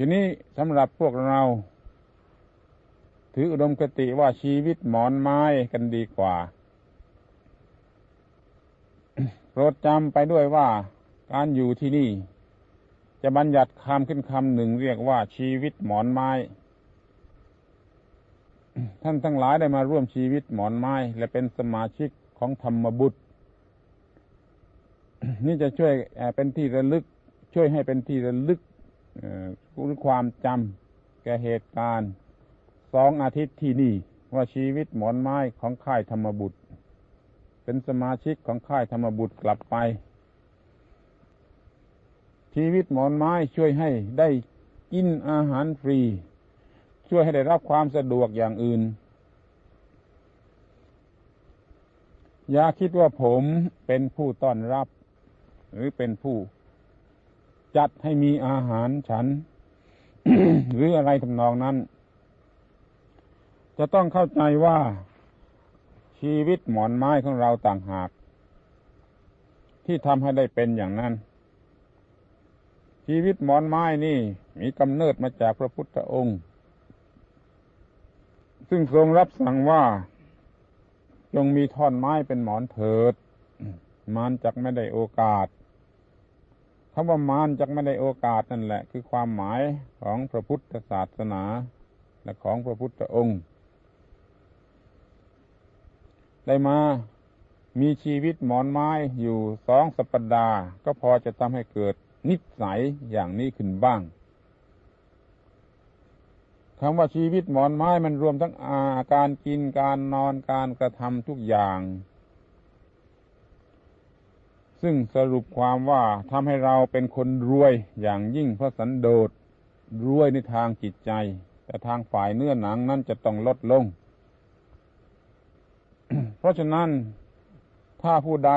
ทีนี้สำหรับพวกเรา ถืออุดมคติว่าชีวิตหมอนไม้กันดีกว่า โปรดจำไปด้วยว่าการอยู่ที่นี่ จะบัญญัติคำขึ้นคำหนึ่งเรียกว่าชีวิตหมอนไม้ ท่านทั้งหลายได้มาร่วมชีวิตหมอนไม้ และเป็นสมาชิกของธรรมบุตร นี่จะช่วยเป็นที่ระลึก ช่วยให้เป็นที่ระลึก หรือความจำแก่เหตุการณ์สองอาทิตย์ที่นี่ว่าชีวิตหมอนไม้ของค่ายธรรมบุตร เป็นสมาชิกของค่ายธรรมบุตรกลับไป ชีวิตหมอนไม้ช่วยให้ได้กินอาหารฟรี ช่วยให้ได้รับความสะดวกอย่างอื่น อย่าคิดว่าผมเป็นผู้ต้อนรับ หรือเป็นผู้ จัดให้มีอาหารฉัน หรืออะไรทำนองนั้น จะต้องเข้าใจว่าชีวิตหมอนไม้ของเราต่างหาก ที่ทำให้ได้เป็นอย่างนั้น ชีวิตหมอนไม้นี่มีกำเนิดมาจากพระพุทธองค์ ซึ่งทรงรับสั่งว่าจงมีท่อนไม้เป็นหมอนเถิด มันจักไม่ได้โอกาส คำว่ามารจักไม่ได้โอกาสนั่นแหละ คือความหมายของพระพุทธศาสนา และของพระพุทธองค์ ได้มามีชีวิตหมอนไม้อยู่สองสัปดาห์ ก็พอจะทำให้เกิดนิสัยอย่างนี้ขึ้นบ้างคำว่าชีวิตหมอนไม้มันรวมทั้งอาการกินการนอนการกระทำทุกอย่าง ซึ่งสรุปความว่าทำให้เราเป็นคนรวยอย่างยิ่งเพราะสันโดษรวยในทางจิตใจ แต่ทางฝ่ายเนื้อหนังนั้นจะต้องลดลง เพราะฉะนั้นถ้าผู้ใด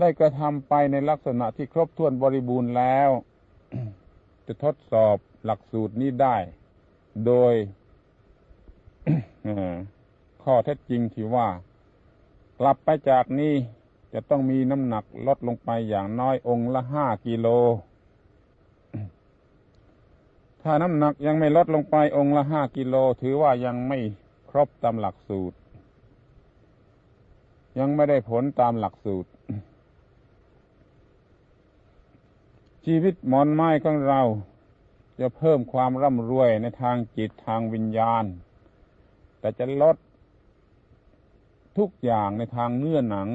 ได้กระทำไปในลักษณะที่ครบถ้วนบริบูรณ์แล้ว จะทดสอบหลักสูตรนี้ได้ โดยข้อเท็จจริงที่ว่า กลับไปจากนี้จะต้องมีน้ำหนักลดลงไปอย่างน้อยองค์ละห้ากิโล ถ้าน้ำหนักยังไม่ลดลงไปองค์ละห้ากิโล ถือว่ายังไม่ครบตามหลักสูตร ยังไม่ได้ผลตามหลักสูตร ชีวิตหมอนไม้ของเรา จะเพิ่มความร่ำรวยในทางจิตทางวิญญาณ แต่จะลด ทุกอย่างในทางเนื้อหนัง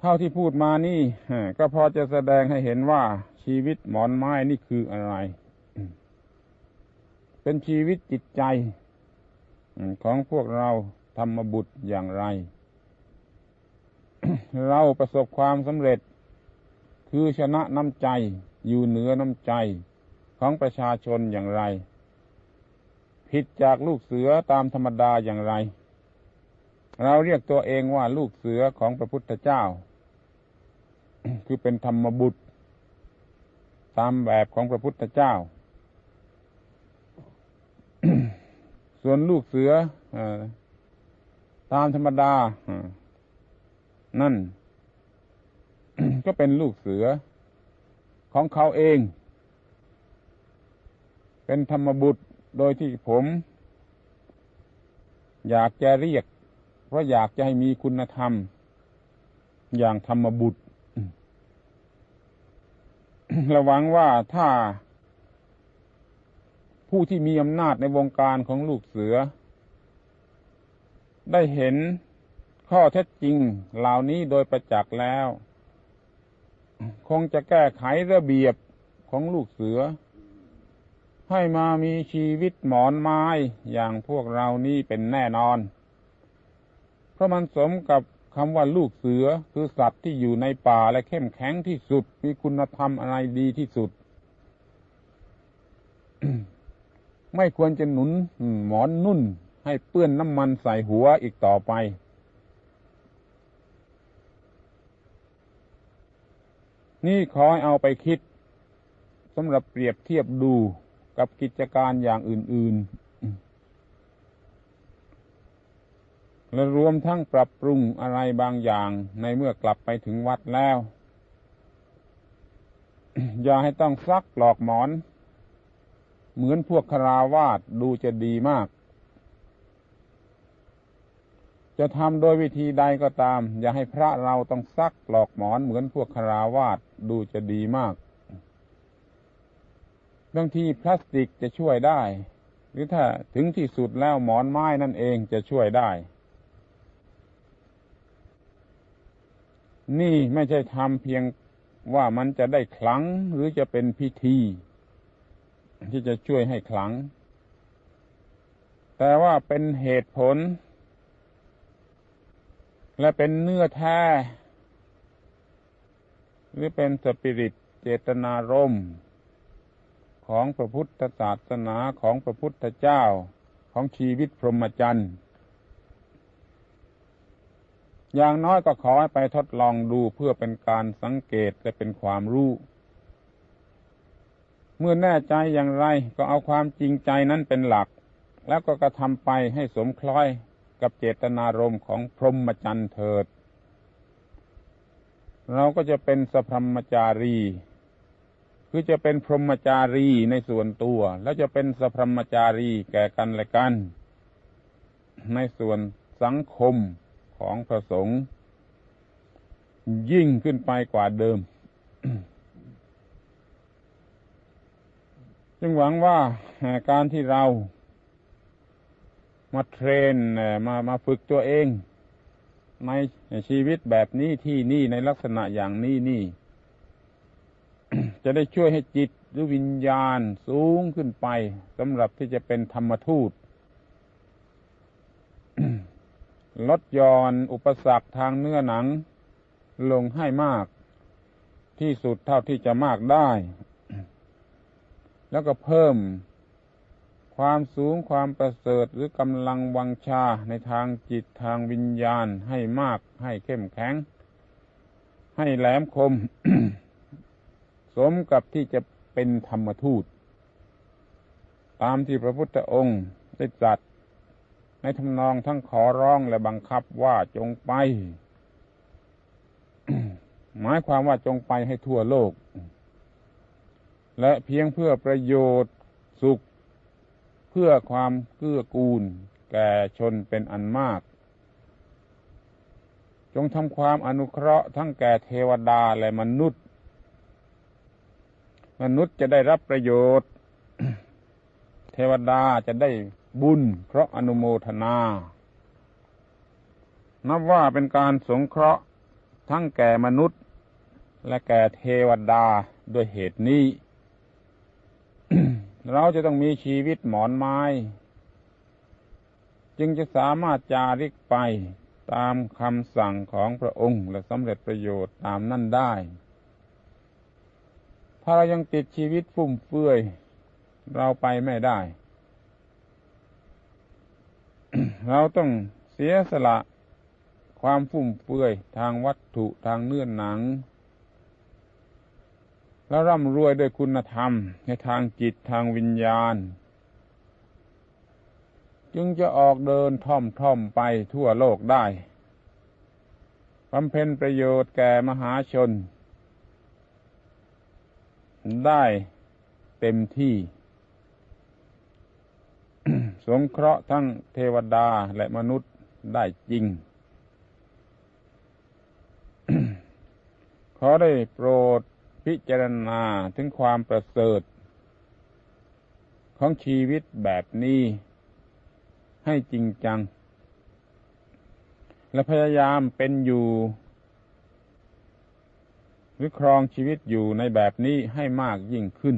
เท่าที่พูดมานี่ก็พอจะแสดงให้เห็นว่าชีวิตหมอนไม้นี่คืออะไร เป็นชีวิตจิตใจของพวกเราธรรมบุตรอย่างไร เราประสบความสำเร็จ คือชนะน้ำใจอยู่เหนือน้ำใจของประชาชนอย่างไร ผิดจากลูกเสือตามธรรมดาอย่างไร เราเรียกตัวเองว่าลูกเสือของพระพุทธเจ้า คือเป็นธรรมบุตร ตามแบบของพระพุทธเจ้า ส่วนลูกเสืออตามธรรมดา นั่น ก็เป็นลูกเสือของเขาเอง เป็นธรรมบุตร โดยที่ผม อยากจะเรียก เพราะอยากจะให้มีคุณธรรม อย่างธรรมบุตรระวังว่าถ้า ผู้ที่มีอำนาจในวงการของลูกเสือ ได้เห็นข้อเท็จจริงเหล่านี้โดยประจักษ์แล้ว คงจะแก้ไขระเบียบของลูกเสือ ให้มามีชีวิตหมอนไม้อย่างพวกเรานี่เป็นแน่นอน เพราะมันสมกับคำว่าลูกเสือคือสัตว์ที่อยู่ในป่าและเข้มแข็งที่สุด มีคุณธรรมอะไรดีที่สุด ไม่ควรจะหนุนหมอนนุ่น ให้เปื้อนน้ำมันใส่หัวอีกต่อไป นี่ขอให้เอาไปคิดสำหรับเปรียบเทียบดู กับกิจการอย่างอื่น ๆ และรวมทั้งปรับปรุงอะไรบางอย่างในเมื่อกลับไปถึงวัดแล้ว อย่าให้ต้องซักหลอกหมอน เหมือนพวกคาราวาสดูจะดีมาก จะทำโดยวิธีใดก็ตาม อย่าให้พระเราต้องซักหลอกหมอนเหมือนพวกคาราวาสดูจะดีมาก บางทีพลาสติกจะช่วยได้ หรือถ้าถึงที่สุดแล้วหมอนไม้นั่นเองจะช่วยได้ นี่ไม่ใช่ทำเพียงว่ามันจะได้คลังหรือจะเป็นพิธี ที่จะช่วยให้คลัง แต่ว่าเป็นเหตุผล และเป็นเนื้อแท้หรือเป็นสปิริตเจตนารมณ์ ของพระพุทธศาสนาของพระพุทธเจ้าของชีวิตพรหมจรรย์อย่างน้อยก็ขอให้ไปทดลองดูเพื่อเป็นการสังเกตและเป็นความรู้ เมื่อแน่ใจอย่างไรก็เอาความจริงใจนั้นเป็นหลัก แล้วก็กระทำไปให้สมคล้อยกับเจตนารมณ์ของพรหมจรรย์เถิด เราก็จะเป็นสพรหมจารี คือจะเป็นพรหมจารีในส่วนตัว แล้วจะเป็นสพรหมจารีแก่กันและกัน ในส่วนสังคมของพระสงฆ์ยิ่งขึ้นไปกว่าเดิม จึงหวังว่าการที่เรามาเทรนมามาฝึกตัวเองในชีวิตแบบนี้ที่นี่ในลักษณะอย่างนี้นี่ จะได้ช่วยให้จิตหรือวิญญาณสูงขึ้นไปสำหรับที่จะเป็นธรรมทูตลดยอนอุปสรรคทางเนื้อหนัง ลงให้มาก ที่สุดเท่าที่จะมากได้ แล้วก็เพิ่ม ความสูงความประเสริฐหรือกำลังวังชาในทางจิตทางวิญญาณให้มากให้เข้มแข็ง ให้แหลมคม สมกับที่จะเป็นธรรมทูต ตามที่พระพุทธองค์ได้จัดในทำนองทั้งขอร้องและบังคับว่าจงไป หมายความว่าจงไปให้ทั่วโลก และเพียงเพื่อประโยชน์สุข เพื่อความเกื้อกูล แก่ชนเป็นอันมาก จงทำความอนุเคราะห์ทั้งแก่เทวดาและมนุษย์ มนุษย์จะได้รับประโยชน์ เทวดาจะได้บุญ เพราะอนุโมทนา นับว่าเป็นการสงเคราะห์ทั้งแก่มนุษย์ และแก่เทวดาด้วยเหตุนี้ เราจะต้องมีชีวิตหมอนไม้ จึงจะสามารถจาริกไปตามคำสั่งของพระองค์และสำเร็จประโยชน์ตามนั่นได้ ถ้าเรายังติดชีวิตฟุ่มเฟือย เราไปไม่ได้ เราต้องเสียสละความฟุ่มเฟือยทางวัตถุทางเนื้อหนัง แล้วร่ำรวยด้วยคุณธรรม ในทางจิตทางวิญญาณ จึงจะออกเดินท่อมท่อมไปทั่วโลกได้บำเพ็ญประโยชน์แก่มหาชน ได้เต็มที่ สงเคราะห์ทั้งเทวดาและมนุษย์ได้จริง ขอได้โปรดพิจารณาถึงความประเสริฐ ของชีวิตแบบนี้ ให้จริงจัง และพยายามเป็นอยู่ หรือครองชีวิตอยู่ในแบบนี้ให้มากยิ่งขึ้น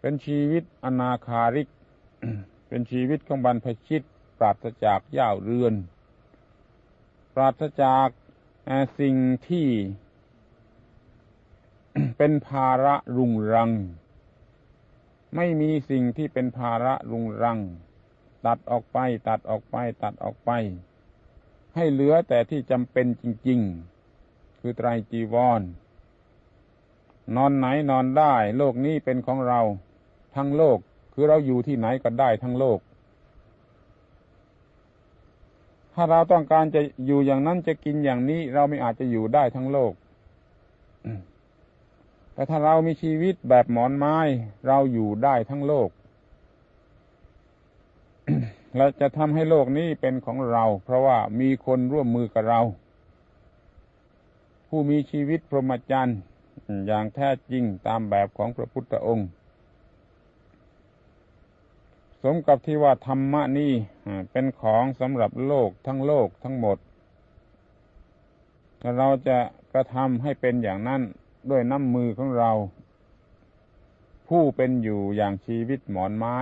เป็นชีวิตอนาคาริก เป็นชีวิตของบรรพชิต ปราศจากย่าวเรือน ปราศจากสิ่งที่เป็นภาระรุงรัง ไม่มีสิ่งที่เป็นภาระรุงรัง ตัดออกไป ตัดออกไป ตัดออกไป ให้เหลือแต่ที่จำเป็นจริง ๆ คือไตรจีวร นอนไหนนอนได้ โลกนี้เป็นของเรา ทั้งโลกคือเราอยู่ที่ไหนก็ได้ทั้งโลก ถ้าเราต้องการจะอยู่อย่างนั้นจะกินอย่างนี้ เราไม่อาจจะอยู่ได้ทั้งโลก แต่ถ้าเรามีชีวิตแบบหมอนไม้ เราอยู่ได้ทั้งโลกเราจะทำให้โลกนี้เป็นของเรา เพราะว่ามีคนร่วมมือกับเรา ผู้มีชีวิตพรหมจรรย์อย่างแท้จริงตามแบบของพระพุทธองค์ สมกับที่ว่าธรรมะนี่เป็นของสำหรับโลกทั้งโลกทั้งหมด เราจะกระทำให้เป็นอย่างนั้นด้วยน้ำมือของเรา ผู้เป็นอยู่อย่างชีวิตหมอนไม้